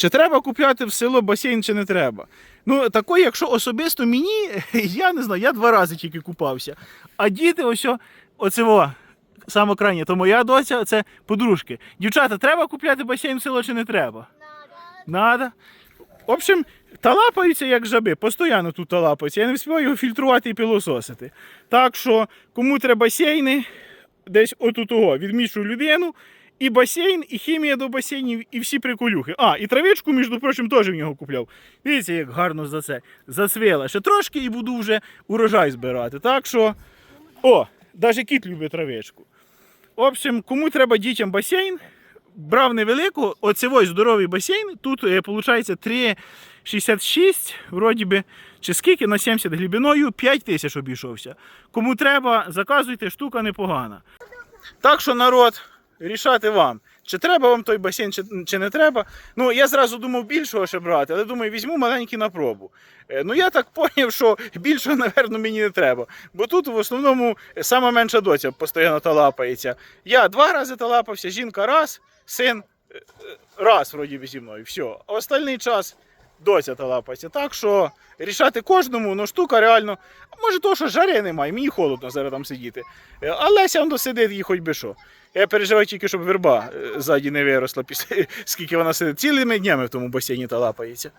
Чи треба купляти в село басейн, чи не треба? Ну, такої, якщо особисто мені, я не знаю, я два рази тільки купався. А діти, ось, оце во, саме крайнє, то моя доця, це подружки. Дівчата, треба купляти басейн в село чи не треба? Надо. В общем, талапаються як жаби, постійно тут талапаються. Я не встигаю його фільтрувати і пилососити. Так що, кому треба басейни, десь отутого відмічу людину, і басейн, і хімія до басейнів, і всі приколюхи. А, і травичку, між прочим, теж в нього купляв. Дивіться, як гарно за це зацвіла. Ще трошки і буду вже урожай збирати. Так що, о, навіть кіт любить травичку. В общем, кому треба дітям басейн, брав невелику, оце ось здоровий басейн. Тут е, виходить 3,66, вроді би, чи скільки на 70 глибиною, 5 тисяч обійшовся. Кому треба, заказуйте, штука непогана. Так що, народ, рішати вам. Чи треба вам той басейн, чи, чи не треба. Ну, я зразу думав більшого ще брати, але думаю, візьму маленький на пробу. Е, Ну, я так зрозумів, що більшого, напевно, мені не треба. Бо тут в основному сама менша доця постійно талапається. Я два рази талапався, жінка раз, син е, е, раз вроді зі мною. Все. А остальний час доця талапається. Так що рішати кожному, ну штука реально. Може, то, що жари немає, мені холодно зараз там сидіти. Але сям сидить і хоч би що. Я переживаю тільки, щоб верба е, ззаді не виросла, після скільки вона сидить. Цілими днями в тому басейні талапається.